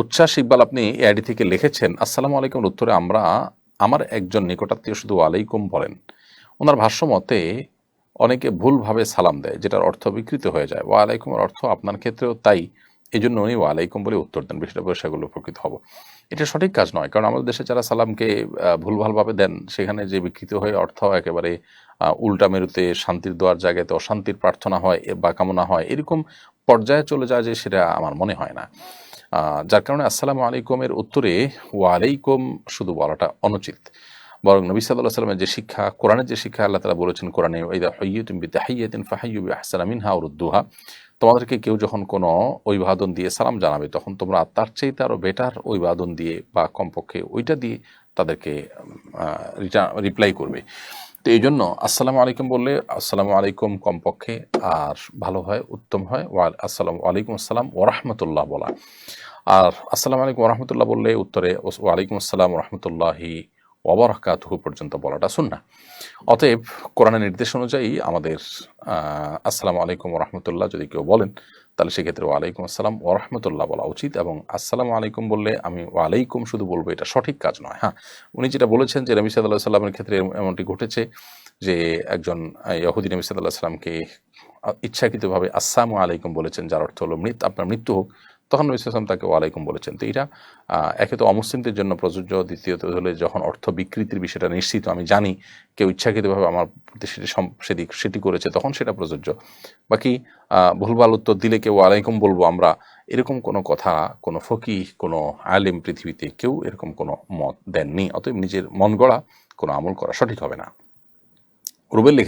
উচ্ছ্বাস ইকবাল আপনি এআইডি থেকে লিখেছেন, আসসালামু আলাইকুম উত্তরে আমরা আমার একজন নিকটাত্মীয় শুধু ওয়ালাইকুম বলেন। ওনার ভাষ্য মতে অনেকে ভুলভাবে সালাম দেয়, যেটার অর্থ বিকৃত হয়ে যায়। ওয়ালাইকুমের অর্থ আপনার ক্ষেত্রেও তাই এই জন্য উনি ওয়ালাইকুম বলে উত্তর দেন। বিষয়টা সেগুলো উপকৃত হব। এটা সঠিক কাজ নয়, কারণ আমাদের দেশে যারা সালামকে ভুলভালভাবে দেন, সেখানে যে বিকৃত হয়ে অর্থ একেবারে উল্টা মেরুতে শান্তির দোয়ার জায়গাতে অশান্তির প্রার্থনা হয় বা কামনা হয়, এরকম পর্যায়ে চলে যায় যে সেটা আমার মনে হয় না। যার কারণে আসসালামু আলাইকুমের উত্তরে ওয়ালাইকুম শুধু বলাটা অনুচিত। বরং নবী সাল্লাহ সাল্লামের যে শিক্ষা, কোরআনের যে শিক্ষা আল্লাহ তালা বলেছেন কোরআনে ওইদা হইয়ুতুম বিতাহিয়াতিন ফাহাইয়ু বিআহসানা মিনহা উরুদ্দুহা তোমাদেরকে কেউ যখন কোনো অভিবাদন দিয়ে সালাম জানাবে, তখন তোমরা তার চাইতে আরও বেটার অভিবাদন দিয়ে বা কমপক্ষে ওইটা দিয়ে তাদেরকে রিপ্লাই করবে। তো এই জন্য আসসালামু আলাইকুম বললে আসসালামু আলাইকুম কমপক্ষে, আর ভালো হয়, উত্তম হয়, ওয়াল, আসসালামু আলাইকুম আসসালাম ওরহমতুল্লাহ বলা। আর আসসালামু আলাইকুম ওরহমতুল্লাহ বললে উত্তরে ওয়ালাইকুম আসসালাম রহমতুল্লাহি ওবরাকাতুহু পর্যন্ত বলাটা শুননা অতএব কোরআনের নির্দেশ অনুযায়ী আমাদের আসসালামু আলাইকুম রহমতুল্লাহ যদি কেউ বলেন, তাহলে সেক্ষেত্রে ওয়ালাইকুম আসসালাম ওরহমতুল্লাহ বলা উচিত এবং আসসালামু আলাইকুম বললে আমি ওয়ালাইকুম শুধু বলব, এটা সঠিক কাজ নয়। হ্যাঁ উনি যেটা বলেছেন যে নবী সাল্লাহ সাল্লামের ক্ষেত্রে এমনটি ঘটেছে যে একজন ইহুদি নবী সাল্লাহ সাল্লামকে ইচ্ছাকৃতভাবে আসসালামু আলাইকুম বলেছেন, যার অর্থ হলো মৃত আপনার মৃত্যু হোক। তখন নবী সাল্লাম তাকে ওয়ালাইকুম বলেছেন। তো এটা একে তো অমুসলিমদের জন্য প্রযোজ্য, দ্বিতীয়ত হলে যখন অর্থ বিকৃতির বিষয়টা নিশ্চিত, আমি জানি, কেউ ইচ্ছাকৃতভাবে আমার প্রতি সেটি সেটি সেটি করেছে, তখন সেটা প্রযোজ্য। বাকি ভুলভাল উত্তর দিলে কেউ ওয়ালাইকুম বলব আমরা, এরকম কোনো কথা, কোনো ফকি কোনো আলেম পৃথিবীতে কেউ এরকম কোনো মত দেননি, অতএব নিজের মন গড়া কোনো আমল করা সঠিক হবে না। রুবেল লিখে